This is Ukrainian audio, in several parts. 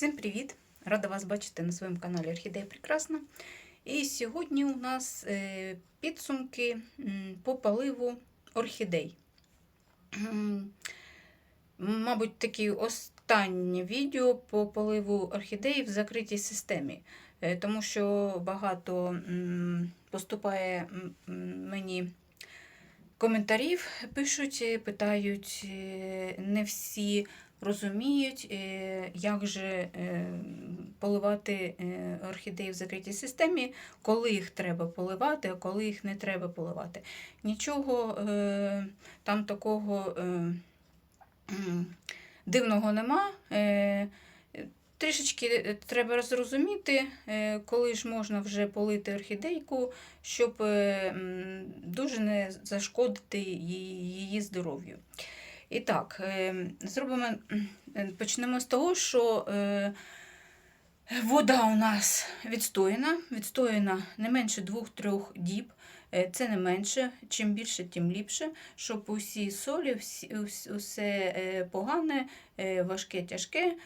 Всім привіт! Рада вас бачити на своєму каналі Орхідея Прекрасна. І сьогодні у нас е, підсумки по поливу орхідей. Мабуть, таке останнє відео по поливу орхідей в закритій системі, Е, тому що багато поступає мені коментарів, пишуть, питають, е, не всі розуміють, е, як же е, поливати е, орхідеї в закритій системі, коли їх треба поливати, а коли їх не треба поливати. Нічого там такого дивного нема. Трішечки треба зрозуміти, коли ж можна вже полити орхідейку, щоб дуже не зашкодити її здоров'ю. І так, е, зробимо, е, почнемо з того, що е, вода у нас відстояна, відстояна не менше 2-3 діб. Це не менше, чим більше, тим ліпше, щоб усі солі, всі, усе погане, важке, тяжке,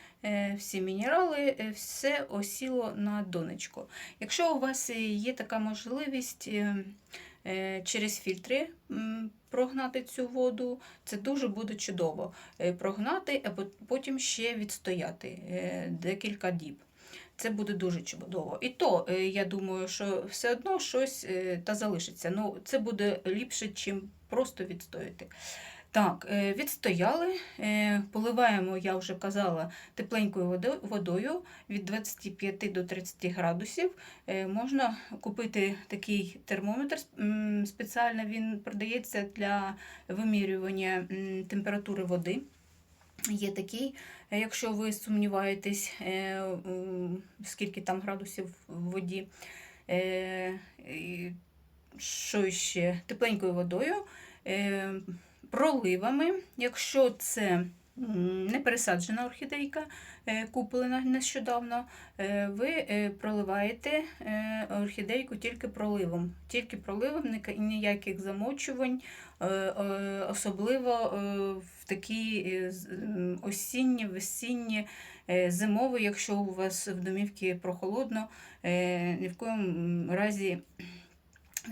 всі мінерали, все осіло на донечко. Якщо у вас є така можливість через фільтри прогнати цю воду, це дуже буде чудово. Е, Прогнати, а потім ще відстояти е, декілька діб. Це буде дуже чудово. І то, е, я думаю, що все одно щось е, та залишиться. Ну, це буде ліпше, чим просто відстояти. Так, е, відстояли, е, поливаємо, я вже казала, тепленькою водою від 25 до 30 градусів. Е, Можна купити такий термометр спеціально, він продається для вимірювання температури води. Є такий, якщо ви сумніваєтесь, скільки там градусів в воді. Що ще? Тепленькою водою, проливами, якщо це не пересаджена орхідейка, е, куплена нещодавно, е, ви е, проливаєте орхідейку тільки проливом. Тільки проливом, ніяких замочувань, особливо в такі осінні, весінні, зимові, якщо у вас в домівці прохолодно, ні в коєму разі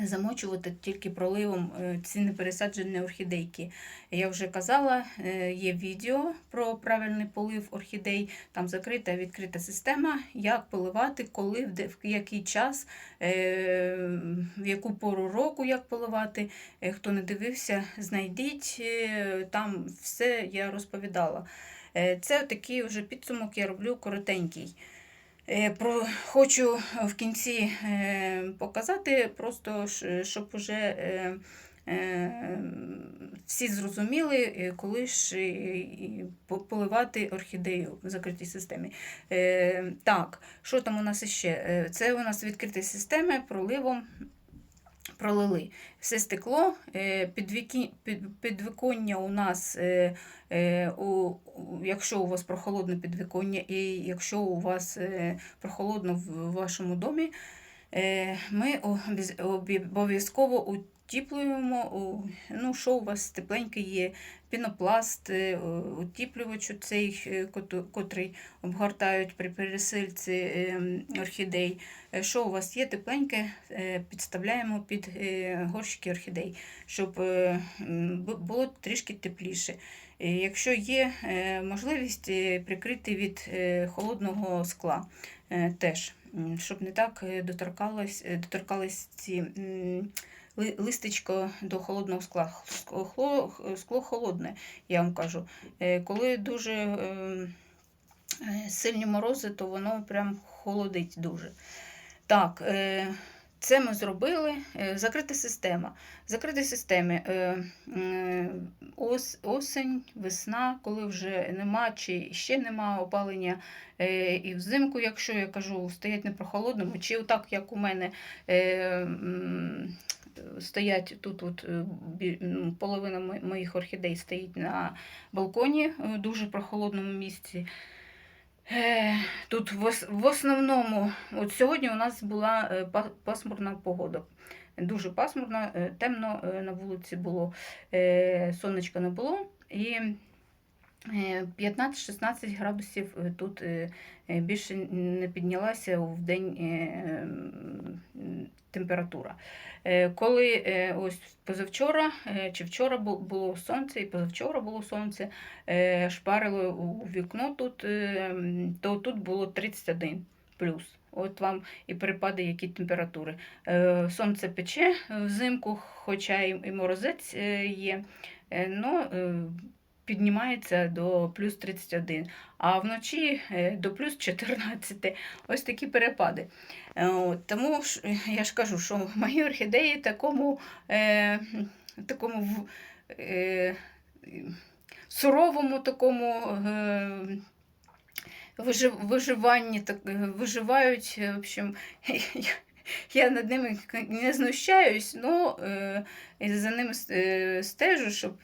замочувати тільки проливом е, ці непересаджені орхідейки. Я вже казала, е, є відео про правильний полив орхідей, там закрита відкрита система, як поливати, коли, в який час, е, в яку пору року як поливати. Хто не дивився, знайдіть, там все я розповідала. Це такий вже підсумок я роблю коротенький. Е, Про, хочу в кінці е, показати, просто щоб уже е, е, всі зрозуміли, е, коли ж е, поливати орхідею в закритій системі. Е, Так, що там у нас ще? Е, Це у нас відкриті системи проливом. Пролили. Все стекло, е, підвіконня у нас, е, е, якщо у вас прохолодне підвіконня, і якщо у вас прохолодно в вашому домі, ми обов'язково у- ну, що у вас тепленький є, пінопласт, е, утіплювач цей, е, котрий обгортають при пересильці е, орхідей. Е, Що у вас є тепленьке, підставляємо під горщики орхідей, щоб було трішки тепліше. Якщо є можливість прикрити від холодного скла теж, щоб не так доторкалось, е, доторкались ці листечко до холодного скла. Скло, скло холодне, я вам кажу. Е, Коли дуже ем, е, сильні морози, то воно прям холодить дуже. Так, е, це ми зробили. Закрита система. Е, ос- Осень, весна, коли вже нема чи ще нема опалення. І взимку, якщо я кажу, стоять не прохолодному, чи отак, як у мене. Е, Стоять тут, от, е, м, половина моїх орхідей стоїть на балконі в дуже прохолодному місці. Е, Тут в, основному, от сьогодні у нас була е, пасмурна погода. Дуже пасмурно, е, темно е, на вулиці було, е, сонечка не було. І Е, 15-16 градусів е, тут е, е, більше не піднялася в день е, температура. Е, Коли е, ось позавчора е, чи вчора було сонце, і позавчора було сонце, е, шпарило у вікно тут, е, то тут було 31 плюс. От вам і перепади, які температури. Е, Сонце пече взимку, хоча і морозець е, є. Е, но, е, піднімається до плюс 31, а вночі е, до плюс 14. Ось такі перепади. Е, тому е, я ж кажу, що мої орхідеї такому, такому суровому такому виживанні, так, виживають. В общем, я, над ними не знущаюсь, але е, за ними е, стежу, щоб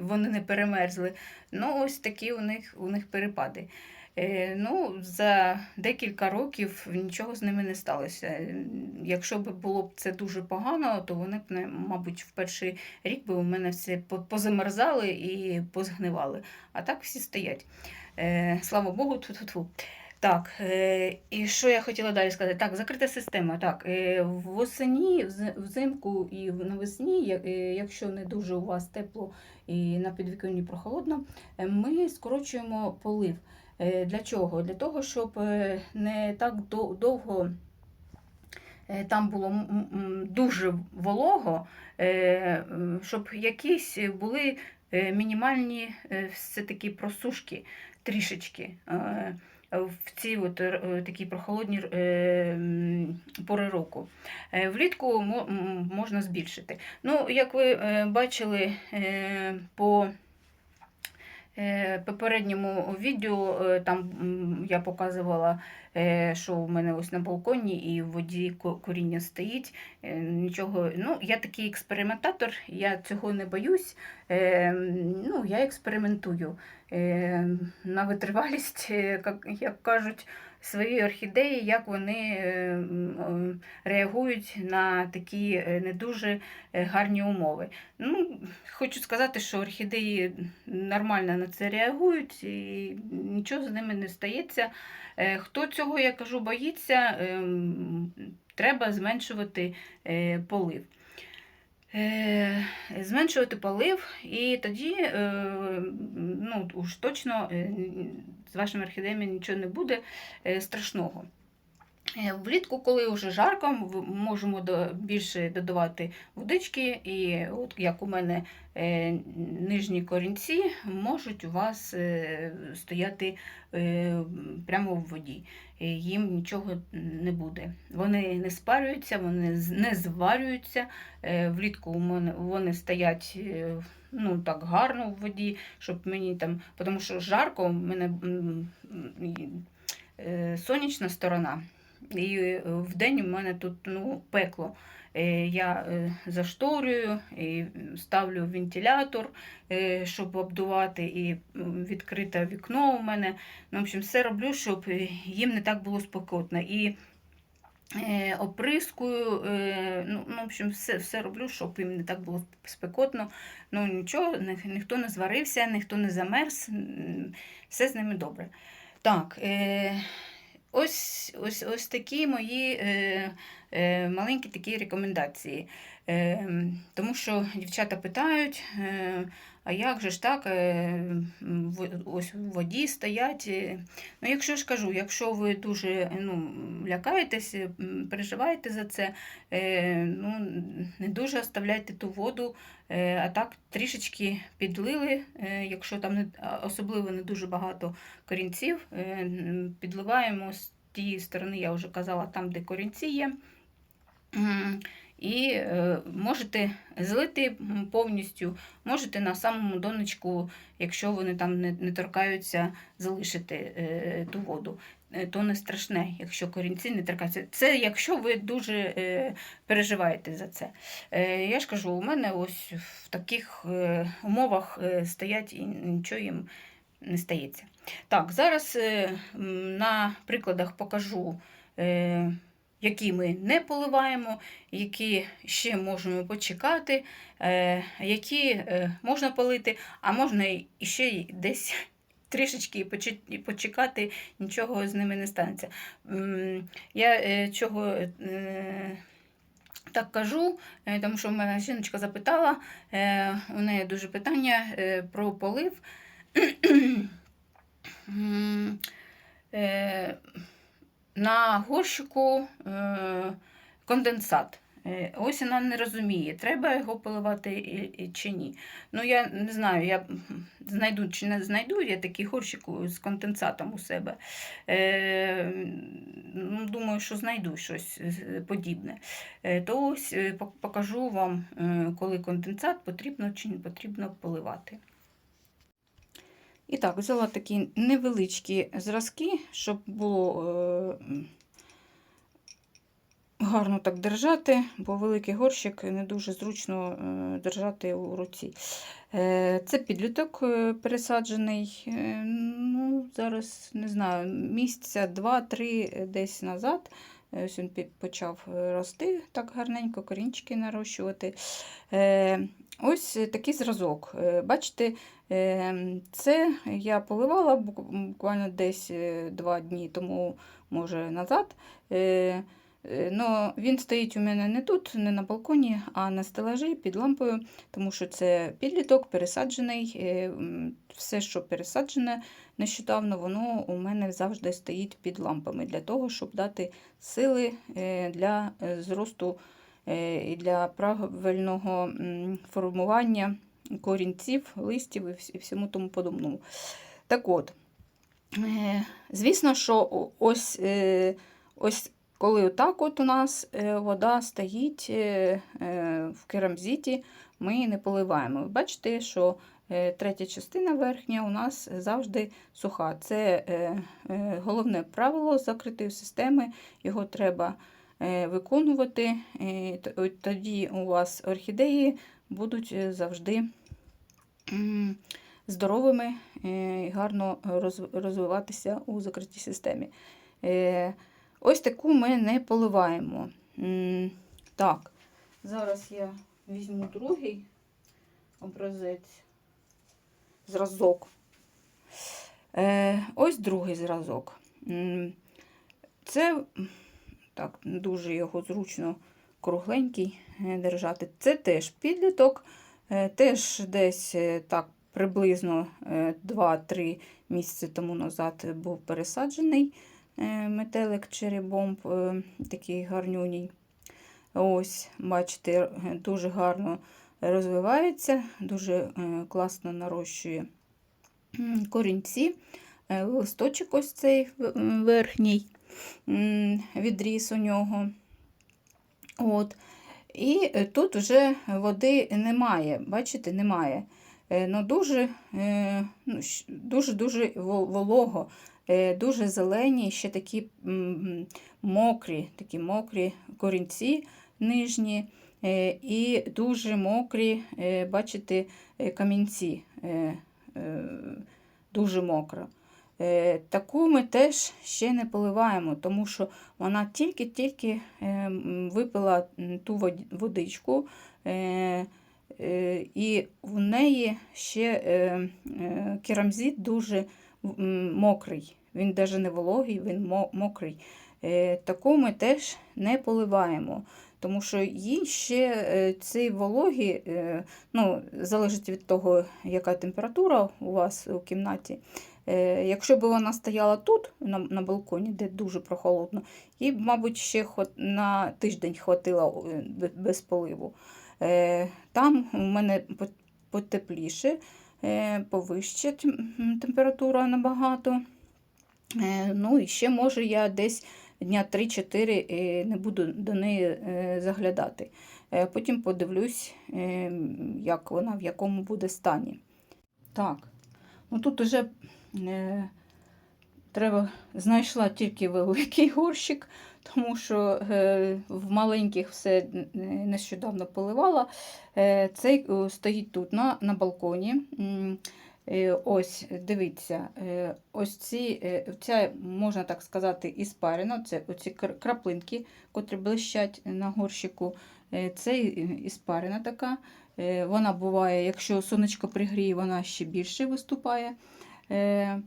вони не перемерзли. Ну, ось такі у них, у них перепади. Е, Ну, за декілька років нічого з ними не сталося. Якщо б було б це дуже погано, то вони б, мабуть, в перший рік би у мене все позамерзали і позгнивали. А так всі стоять. Слава Богу, ту-ту-ту. Так, е, і що я хотіла далі сказати? Так, закрита система. Так, е, восені, взимку і навесні, е, якщо не дуже у вас тепло і на підвіконні прохолодно, ми скорочуємо полив. Для чого? Для того, щоб не так довго там було дуже волого, щоб якісь були мінімальні все-таки просушки трішечки. В ці от, е, такі прохолодні е, пори року. Е, Влітку можна збільшити. Ну, як ви бачили по попередньому відео, там я показувала, що в мене ось на балконі і в воді коріння стоїть. Е, Нічого, ну, я такий експериментатор, я цього не боюсь. Е, Ну, я експериментую е, на витривалість, е, як кажуть, свої орхідеї, як вони е, реагують на такі е, не дуже е, гарні умови. Ну, хочу сказати, що орхідеї нормально на це реагують і нічого з ними не стається. Хто цього, я кажу, боїться, ем, треба зменшувати полив. Е, Зменшувати полив, і тоді е, ну, уж точно е, з вашими орхідеями нічого не буде страшного. Е, Влітку, коли вже жарко, можемо більше додавати водички, і от як у мене е, нижні корінці можуть у вас е, стояти е, прямо в воді. Е, Їм нічого не буде. Вони не спарюються, вони не зварюються. Е, Влітку вони стоять е, ну, так гарно в воді, щоб мені там, тому що жарко, у мене е, сонячна сторона. І е, вдень у мене тут ну, пекло. Е, Я е, зашторюю і ставлю вентилятор, щоб обдувати, і відкрите вікно у мене. Ну, в общем, все роблю, щоб їм не так було спекотно. І оприскую, ну, ну, в общем, все, все роблю, щоб їм не так було спекотно. Ну, нічого, ніхто не зварився, ніхто не замерз, все з ними добре. Так, ось, ось, ось такі мої е, е, маленькі такі рекомендації. Е, тому що дівчата питають, е, а як же ж так, е, в- ось в воді стоять. е. Ну, якщо ж кажу, якщо ви дуже ну, лякаєтесь, переживаєте за це, е, ну, не дуже оставляйте ту воду, а так трішечки підлили, е, якщо там особливо не дуже багато корінців, е, підливаємо з тієї сторони, я вже казала, там, де корінці є. І е, можете злити повністю, можете на самому донечку, якщо вони там не, не торкаються, залишити е, ту воду. Е, То не страшне, якщо корінці не торкаються. Це якщо ви дуже переживаєте за це. Я ж кажу, у мене ось в таких умовах стоять і нічого їм не стається. Так, зараз на прикладах покажу. Які ми не поливаємо, які ще можемо почекати, е, які е, можна полити, а можна ще й десь трішечки почекати, нічого з ними не станеться. Я е, чого так кажу, тому що в мене жіночка запитала, у неї дуже питання про полив. Е, На горщику е, конденсат. Е, Ось вона не розуміє, треба його поливати і чи ні. Ну, я не знаю, я знайду чи не знайду я такий горщик з конденсатом у себе. Е, ну, думаю, що знайду щось е, подібне. Е, То ось е, покажу вам, е, коли конденсат потрібно чи не потрібно поливати. І так, взяла такі невеличкі зразки, щоб було е, гарно так держати, бо великий горщик не дуже зручно е, держати у руці. Е, Це підліток пересаджений, ну, зараз не знаю, місяця два-три десь назад. Ось він почав рости так гарненько, корінчики нарощувати. Ось такий зразок. Бачите, це я поливала буквально десь е, два дні тому, може, назад. Е, Е, Но він стоїть у мене не тут, не на балконі, а на стелажі під лампою, тому що це підліток пересаджений. Все, що пересаджене нещодавно, воно у мене завжди стоїть під лампами для того, щоб дати сили для зросту і для правильного формування корінців, листів і всьому тому подобному. Так от, е, звісно, що ось, е, ось коли отак от у нас е, вода стоїть в керамзиті, ми не поливаємо. Ви бачите, що третя частина верхня у нас завжди суха. Це головне правило закритої системи, його треба виконувати. Тоді у вас орхідеї будуть завжди здоровими е, і гарно розвиватися у закритій системі. Е, Ось таку ми не поливаємо. Так, зараз я візьму другий образець, зразок. Е, Ось другий зразок. Це так, дуже його зручно кругленький держати. Це теж підліток, теж десь е, так приблизно е, 2-3 місяці тому назад був пересаджений е, метелик черебомб, е, такий гарнюній. Ось, бачите, е, дуже гарно розвивається, дуже е, класно нарощує корінці. Е, Листочок ось цей верхній м, відріс у нього. От. І е, тут вже води немає, бачите, немає. Е, Ну, дуже, е, ну, дуже, дуже волого, дуже зелені, ще такі мокрі, такі мокрі корінці нижні, і дуже мокрі, бачите, камінці. Дуже мокро. Е, Таку ми теж ще не поливаємо, тому що вона тільки-тільки е, випила ту водичку, е, і в неї ще керамзит дуже мокрий. Він навіть не вологий, він мокрий. Таку ми теж не поливаємо. Тому що їй ще ці вологі, ну, залежить від того, яка температура у вас у кімнаті. Е, Якщо б вона стояла тут, на, на балконі, де дуже прохолодно, їй, мабуть, ще на тиждень хватило е, без поливу. Е, Там у мене потепліше, повище температура набагато. Ну і ще може я десь дня 3-4 е, не буду до неї заглядати. Потім подивлюсь, як вона, в якому буде стані. Так, ну тут вже е, треба знайшла тільки великий горщик, тому що е, в маленьких все е, нещодавно поливала. Е, цей е, стоїть тут на, на балконі. Е, Ось, дивіться, е, ось ці, е, ця, можна так сказати, іспарина, це оці краплинки, котрі блищать на горщику. Е, Це іспарина така. Е, Вона буває, якщо сонечко пригріє, вона ще більше виступає. Е,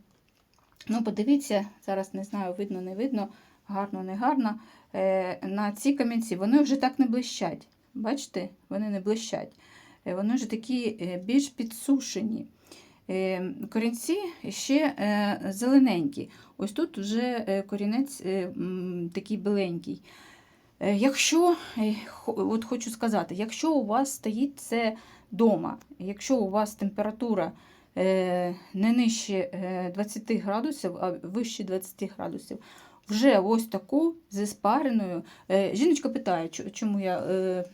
Ну, подивіться, зараз не знаю, видно, не видно, гарно, не гарно. Е, На ці камінці вони вже так не блищать. Бачите, вони не блищать. Е, Вони вже такі більш підсушені. Корінці ще зелененькі. Ось тут вже корінець такий біленький. Якщо, от хочу сказати, якщо у вас стоїть це вдома, якщо у вас температура не нижче е, 20 градусів, а вище 20 градусів, вже ось таку з іспариною. Е, Жіночка питає, чому я. е,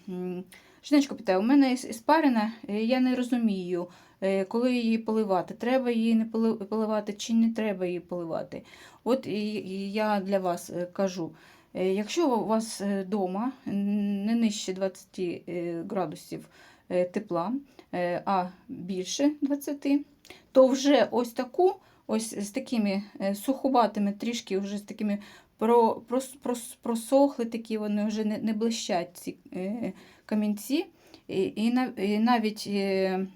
Жіночка питає, у мене іс- е, я не розумію, е, коли її поливати. Треба її не поли- поливати чи не треба її поливати. От я для вас е, кажу. Е, Якщо у вас вдома не нижче 20 е, градусів е, тепла, е, а більше 20, то вже ось таку, ось з такими е, суховатими, трішки вже з такими про, прос, прос, просохли, такі вони вже не, не блищать ці е, камінці. І, навіть е,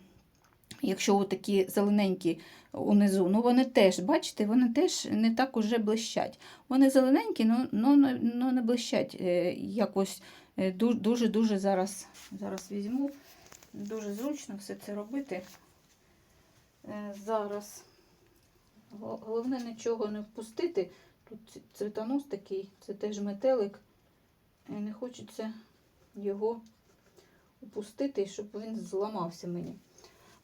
якщо такі зелененькі унизу, ну вони теж, бачите, вони теж не так уже блищать. Вони зелененькі, ну, ну, ну не блищать. е, Якось е, дуже-дуже зараз, зараз візьму. Дуже зручно все це робити. Е, Зараз. Головне нічого не впустити. Тут ц- цвітонос такий, це теж метелик. І не хочеться його упустити, щоб він зламався мені.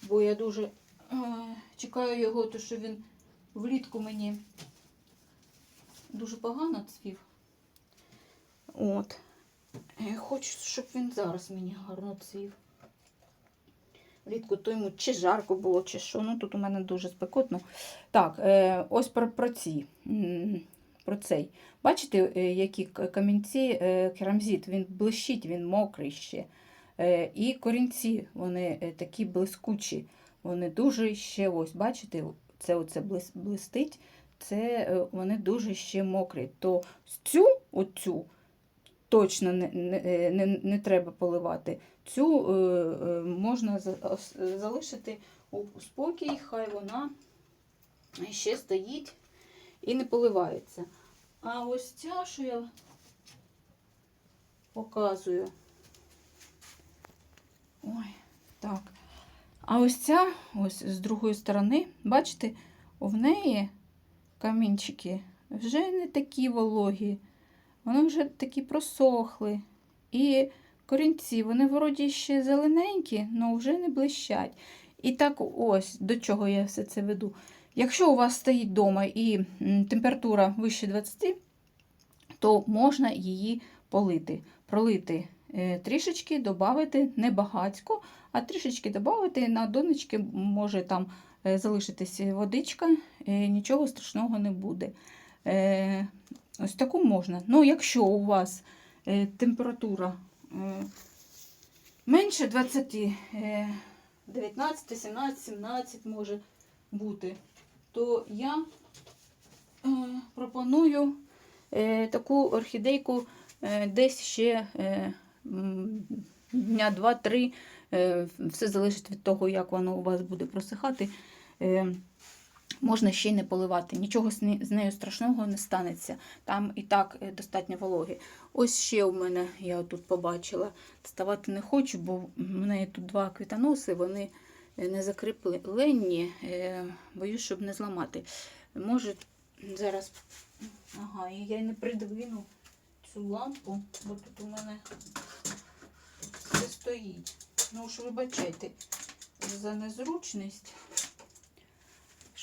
Бо я дуже е, чекаю його, то що він влітку мені дуже погано цвів. От. Е, Хочу, щоб він зараз мені гарно цвів. Влітку то йому чи жарко було, чи що. Ну тут у мене дуже спекотно. Так, е, ось про, про ці. Про цей. Бачите, е, які камінці е, керамзит, він блищить, він мокрий ще. І корінці, вони такі блискучі. Вони дуже ще, ось, бачите, це оце блистить, це вони дуже ще мокрі. То цю, оцю точно не, не, е, не, не треба поливати. Цю е, е, можна за- залишити у спокій, хай вона ще стоїть і не поливається. А ось ця, що я показую. Ой, так. А ось ця, ось з другої сторони, бачите, в неї камінчики вже не такі вологі, вони вже такі просохли. І корінці, вони вроді ще зелененькі, але вже не блищать. І так ось до чого я все це веду. Якщо у вас стоїть вдома і температура вище 20, то можна її полити. Пролити е, трішечки, додати небагацько, а трішечки додати на донечки може там е, залишитись водичка, е, нічого страшного не буде. Ось таку можна. Ну, якщо у вас е, температура е, менше 20, е, 19, 17, 17 може бути, то я е, пропоную таку орхідейку десь ще дня 2-3. Е, все залежить від того, як воно у вас буде просихати. Можна ще й не поливати. Нічого з нею страшного не станеться. Там і так е, достатньо вологи. Ось ще у мене, я тут побачила, ставати не хочу, бо в мене тут два квітоноси, вони е, не закріплені. Е, Боюсь, щоб не зламати. Може, зараз. Ага, я не придвину цю лампу, бо тут у мене все стоїть. Ну уж вибачайте за незручність,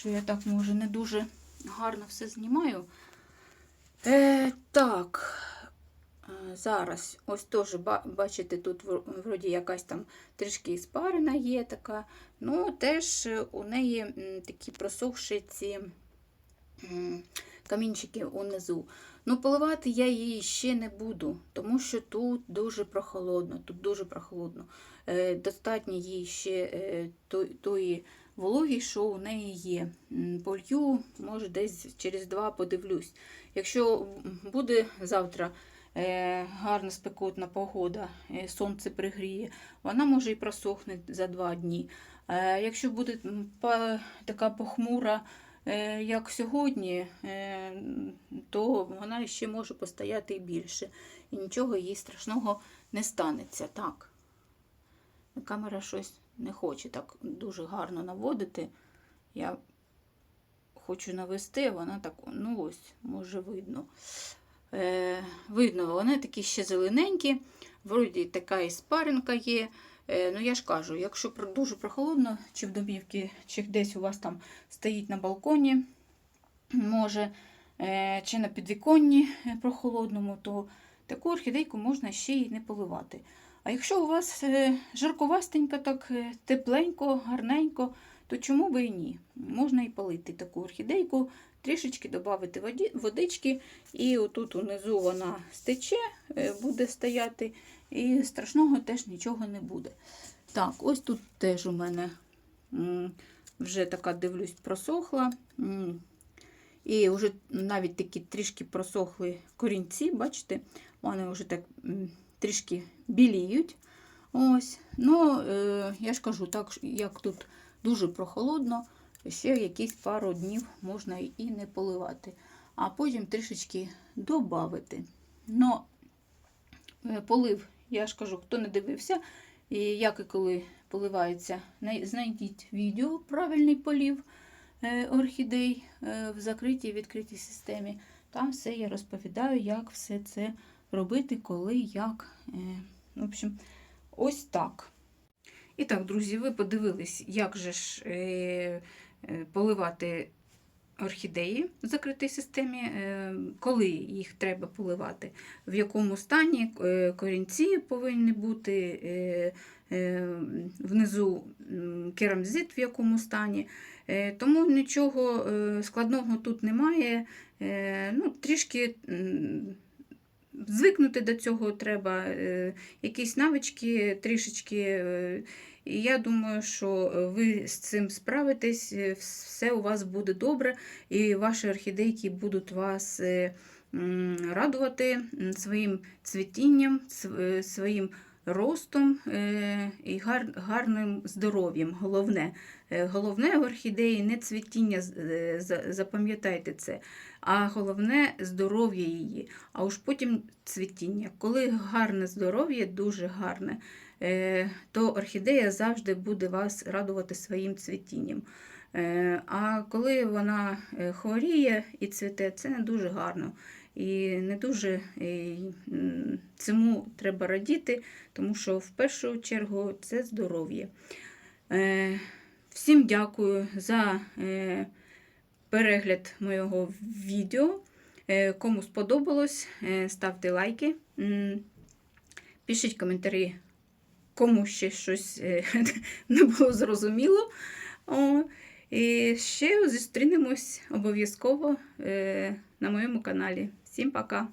що я так може не дуже гарно все знімаю. Е, так, е, зараз ось теж бачите, тут вроді якась там трішки іспарина є така. Ну, теж у неї такі просохші ці камінчики унизу. Ну, поливати я її ще не буду, тому що тут дуже прохолодно. Тут дуже прохолодно. Е, достатньо їй ще е, тої вологість, що у неї є. Полью, може, десь через два подивлюсь. Якщо буде завтра е, гарна спекотна погода, е, сонце пригріє, вона може і просохне за два дні. Е, якщо буде така похмура, як сьогодні, то вона ще може постояти і більше. І нічого їй страшного не станеться. Так. Камера щось не хоче так дуже гарно наводити. Я хочу навести, вона так, ну ось, може видно. Е, видно, вони такі ще зелененькі, вроді така і спаринка є. Е, ну я ж кажу, якщо дуже прохолодно, чи в домівці, чи десь у вас там стоїть на балконі, може, е, чи на підвіконні е, прохолодному, то таку орхідейку можна ще й не поливати. А якщо у вас е, жарковастенько, так е, тепленько, гарненько, то чому би і ні? Можна і полити таку орхідейку, трішечки додати водички, і отут унизу вона стече, е, буде стояти, і страшного теж нічого не буде. Так, ось тут теж у мене вже така, дивлюсь, просохла. І вже навіть такі трішки просохли корінці, бачите, вони вже так трішки біліють. Ось. Ну, е, я ж кажу, так як тут дуже прохолодно, ще якісь пару днів можна і не поливати, а потім трішечки додати. Ну, е, полив, я ж кажу, хто не дивився, і як і коли поливається, знайдіть відео правильний полів е, орхідей е, в закритій і відкритій системі. Там все я розповідаю, як все це робити, коли, як. Е, В общем, ось так. І так, друзі, ви подивились, як же ж е, е, поливати орхідеї в закритій системі, коли їх треба поливати, в якому стані корінці повинні бути, внизу керамзит в якому стані. Тому нічого складного тут немає. Ну, трішки звикнути до цього треба, е, якісь навички трішечки. е, І я думаю, що ви з цим справитесь, е, все у вас буде добре, і ваші орхідейки будуть вас е, радувати своїм цвітінням, е, своїм ростом е, і гарним здоров'ям. Головне, Е, головне в орхідеї не цвітіння, е, за- запам'ятайте це, а головне здоров'я її, а уж потім цвітіння. Коли гарне здоров'я, дуже гарне, то орхідея завжди буде вас радувати своїм цвітінням. А коли вона хворіє і цвіте, це не дуже гарно. І не дуже е, цьому треба радіти, тому що в першу чергу це здоров'я. Е, Всім дякую за е, перегляд моєго відео. Кому сподобалось, ставте лайки, пишіть коментарі, кому ще щось не було зрозуміло. І ще зустрінемось обов'язково на моєму каналі. Всім пока!